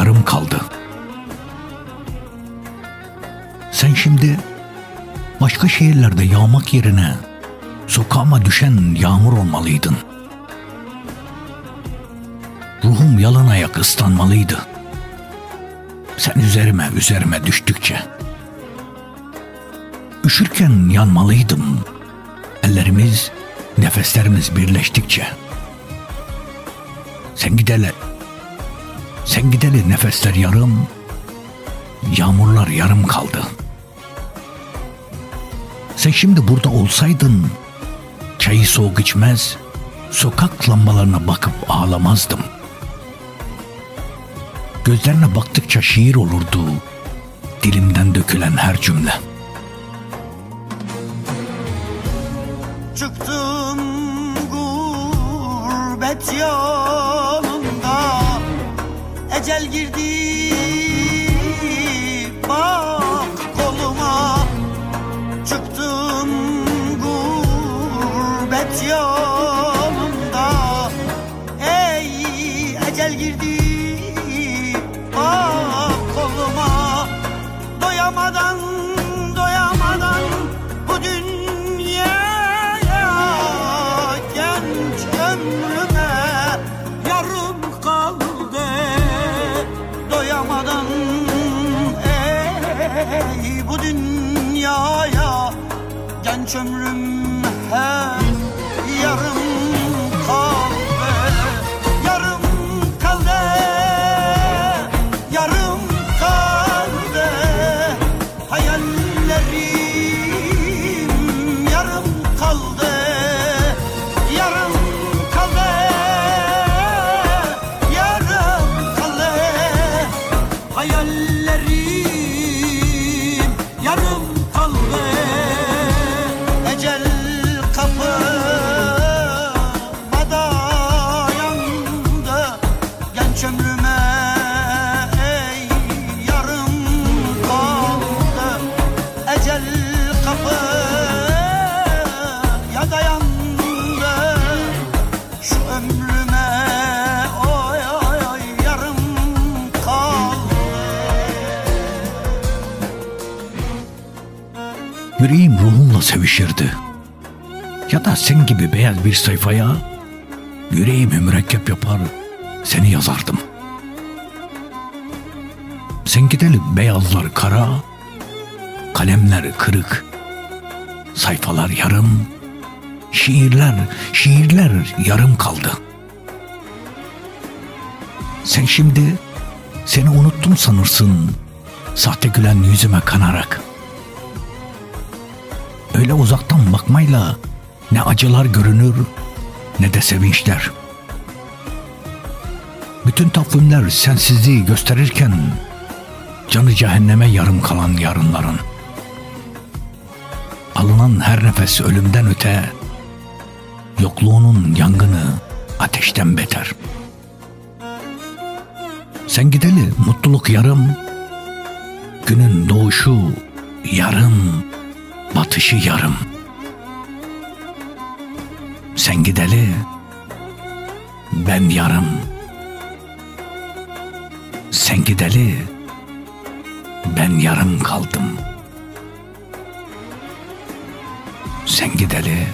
yarım kaldı. Sen şimdi başka şehirlerde yağmak yerine sokağıma düşen yağmur olmalıydın. Ruhum yalan ayak ıslanmalıydı. Sen üzerime üzerime düştükçe. Üşürken yanmalıydım. Ellerimiz, nefeslerimiz birleştikçe. Sen gidele sen gideli nefesler yarım, yağmurlar yarım kaldı. Sen şimdi burada olsaydın, çayı soğuk içmez, sokak lambalarına bakıp ağlamazdım. Gözlerine baktıkça şiir olurdu, dilimden dökülen her cümle. Çıktım gurbet yolunda Ecel girdi ömrüm hep kapıya dayandı Şu ömrüme oy oy oy yarım kaldı Yüreğim ruhumla sevişirdi. Ya da sen gibi beyaz bir sayfaya yüreğimi mürekkep yapar, seni yazardım. Sen gideli beyazlar kara, kalemler kırık, sayfalar yarım, şiirler, şiirler yarım kaldı. Sen şimdi seni unuttum sanırsın, sahte gülen yüzüme kanarak.'' Öyle uzaktan bakmayla ne acılar görünür ne de sevinçler. Bütün takvimler sensizliği gösterirken canı cehenneme yarım kalan yarınların. Alınan her nefes ölümden öte, yokluğunun yangını ateşten beter. Sen gideli mutluluk yarım, günün doğuşu yarım, batışı yarım. Sen gideli ben yarım. Sen gideli ben yarım kaldım. Sen gideli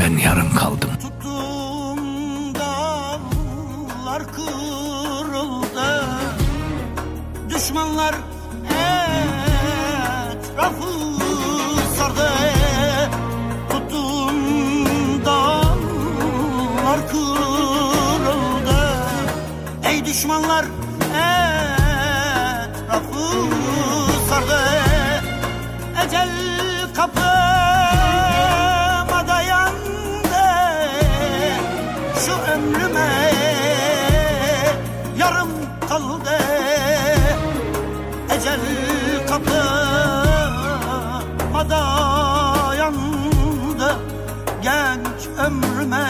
ben yarım kaldım. Tuttum dallar kırıldı Düşmanlar etrafı sardı Tuttum dallar kırıldı Ey düşmanlar etrafı sardı Ecel kapıma